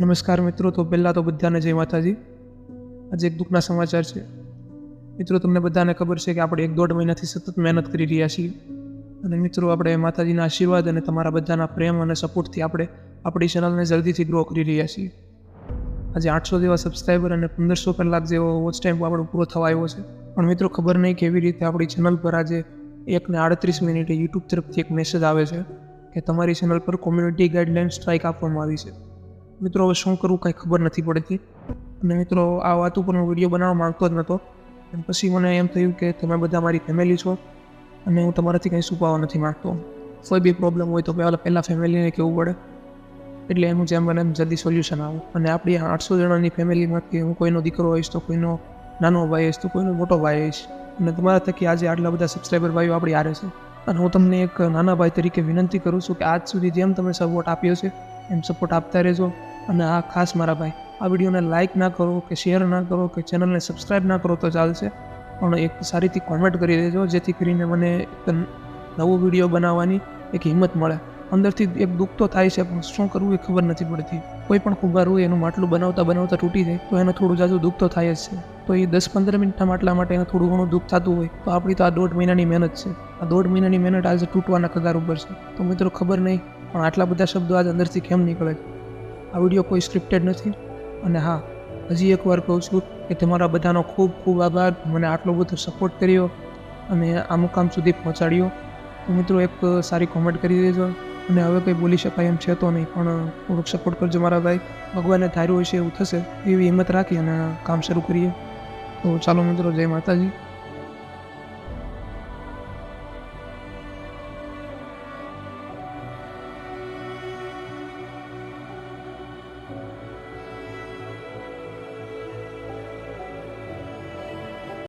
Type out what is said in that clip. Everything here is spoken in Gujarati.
નમસ્કાર મિત્રો, તો પહેલાં તો બધાને જય માતાજી. આજે એક દુઃખના સમાચાર છે. મિત્રો, તમને બધાને ખબર છે કે આપણે એક દોઢ મહિનાથી સતત મહેનત કરી રહ્યા છીએ. અને મિત્રો, આપણે માતાજીના આશીર્વાદ અને તમારા બધાના પ્રેમ અને સપોર્ટથી આપણે આપણી ચેનલને જલ્દીથી ગ્રો કરી રહ્યા છીએ. આજે આઠસો જેવા સબસ્ક્રાઈબર અને પંદરસો કલાક જેવો વોચ ટાઈમ આપણો પૂરો થવા આવ્યો છે. પણ મિત્રો, ખબર નહીં કેવી રીતે આપણી ચેનલ પર આજે એક ને આડત્રીસ મિનિટે યુટ્યુબ તરફથી એક મેસેજ આવે છે કે તમારી ચેનલ પર કોમ્યુનિટી ગાઈડલાઇન સ્ટ્રાઇક આપવામાં આવી છે. મિત્રો, હવે શું કરવું? કાંઈ ખબર નથી પડતી. અને મિત્રો, આ વાત ઉપર હું વીડિયો બનાવવા માંગતો જ નહોતો. અને પછી મને એમ થયું કે તમે બધા મારી ફેમિલી છો અને હું તમારાથી કંઈ છુપાવવા નથી માંગતો. કોઈ બી પ્રોબ્લેમ હોય તો પહેલાં પહેલાં ફેમિલીને કહેવું પડે. એટલે એનું જેમ બને એમ જલ્દી સોલ્યુશન આવે. અને આપણી આઠસો જણાની ફેમિલીમાંથી હું કોઈનો દીકરો હોઈશ તો કોઈનો નાનો ભાઈ હોઈશ તો કોઈનો મોટો ભાઈ હોઈશ. અને તમારા થકી આજે આટલા બધા સબસ્ક્રાઈબર ભાઈઓ આપણી હારે છે. અને હું તમને એક નાના ભાઈ તરીકે વિનંતી કરું છું કે આજ સુધી જેમ તમે સપોર્ટ આપ્યો છે, એમ સપોર્ટ આપતા રહેજો. અને આ ખાસ મારા ભાઈ, આ વિડીયોને લાઇક ના કરો કે શેર ના કરો કે ચેનલને સબસ્ક્રાઈબ ના કરો તો ચાલશે. પણ એક સારીથી કોમેન્ટ કરી દેજો, જેથી કરીને મને એક નવો વીડિયો બનાવવાની એક હિંમત મળે. અંદરથી એક દુઃખ તો થાય છે, પણ શું કરવું એ ખબર નથી પડતી. કોઈ પણ કુંભાર એનું માટલું બનાવતા બનાવતા તૂટી જાય, તો એને થોડું જાજુ દુઃખ તો થાય જ છે. તો એ દસ પંદર મિનિટના માટલા માટે એને થોડું ઘણું દુઃખ થતું હોય, તો આપણી તો આ દોઢ મહિનાની મહેનત છે. આ દોઢ મહિનાની મહેનત આજે તૂટવાના કગાર ઉપર છે. તો મિત્રો ખબર નહીં, પણ આટલા બધા શબ્દો આજ અંદરથી કેમ નીકળે છે? આ વીડિયો કોઈ સ્ક્રિપ્ટેડ નથી. અને હા, હજી એકવાર કહું છું કે તમારા બધાનો ખૂબ ખૂબ આભાર. મને આટલો બધો સપોર્ટ કર્યો. અને આ મુકામ સુધી પહોંચાડ્યો. તો મિત્રો એક સારી કોમેન્ટ કરી દેજો. અને હવે કંઈ બોલી શકાય એમ છે તો નહીં, પણ થોડુંક સપોર્ટ કરજો મારા ભાઈ. ભગવાને ધાર્યું હશે એવું થશે, એવી હિંમત રાખી અને કામ શરૂ કરીએ. તો ચાલો મિત્રો, જય માતાજી.